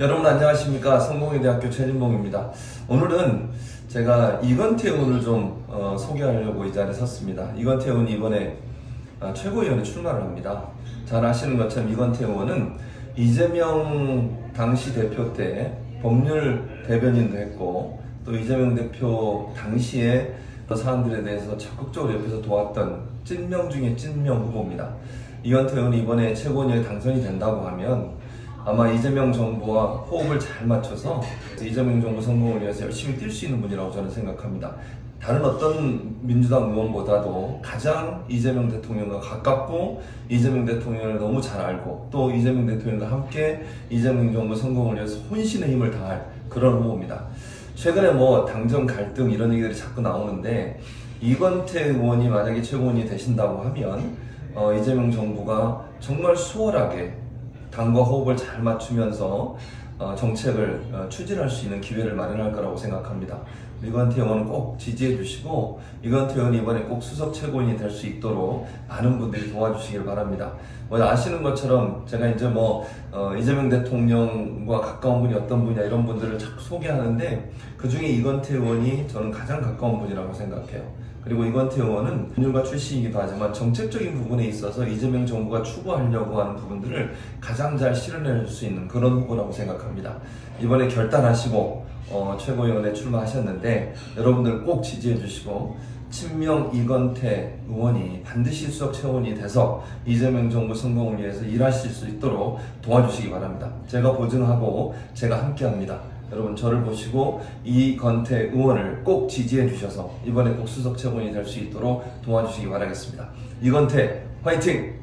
여러분 안녕하십니까 성공회대학교 최진봉입니다. 오늘은 제가 이건태 의원을 좀 어, 소개하려고 이 자리에 섰습니다. 이건태 의원이 이번에 어, 최고위원에 출마를 합니다. 잘 아시는 것처럼 이건태 의원은 이재명 당시 대표 때 법률 대변인도 했고 또 이재명 대표 당시에 사안들에 대해서 적극적으로 옆에서 도왔던 찐명 중에 찐명 후보입니다. 이건태 의원이 이번에 최고위원에 당선이 된다고 하면 아마 이재명 정부와 호흡을 잘 맞춰서 이재명 정부 성공을 위해서 열심히 뛸 수 있는 분이라고 저는 생각합니다. 다른 어떤 민주당 의원보다도 가장 이재명 대통령과 가깝고 이재명 대통령을 너무 잘 알고 또 이재명 대통령과 함께 이재명 정부 성공을 위해서 혼신의 힘을 다할 그런 후보입니다. 최근에 뭐 당정 갈등 이런 얘기들이 자꾸 나오는데 이건태 의원이 만약에 최고위원이 되신다고 하면 어, 이재명 정부가 정말 수월하게 당과 호흡을 잘 맞추면서 어, 정책을 어, 추진할 수 있는 기회를 마련할 거라고 생각합니다. 이건태 의원은 꼭 지지해 주시고 이건태 의원이 이번에 꼭 수석 최고인이 될 수 있도록 많은 분들이 도와주시길 바랍니다. 뭐 아시는 것처럼 제가 이제 뭐 어, 이재명 대통령과 가까운 분이 어떤 분이냐 이런 분들을 자꾸 소개하는데 그 중에 이건태 의원이 저는 가장 가까운 분이라고 생각해요. 그리고 이건태 의원은 법률가 출신이기도 하지만 정책적인 부분에 있어서 이재명 정부가 추구하려고 하는 부분들을 가장 잘 실현해줄 수 있는 그런 후보라고 생각합니다. 이번에 결단하시고 어, 최고위원에 출마하셨는데 여러분들 꼭 지지해 주시고 친명 이건태 의원이 반드시 수석 최원이 돼서 이재명 정부 성공을 위해서 일하실 수 있도록 도와주시기 바랍니다. 제가 보증하고 제가 함께합니다. 여러분 저를 보시고 이건태 의원을 꼭 지지해 주셔서 이번에 꼭 수석 최고인이 될 수 있도록 도와주시기 바라겠습니다. 이건태 화이팅!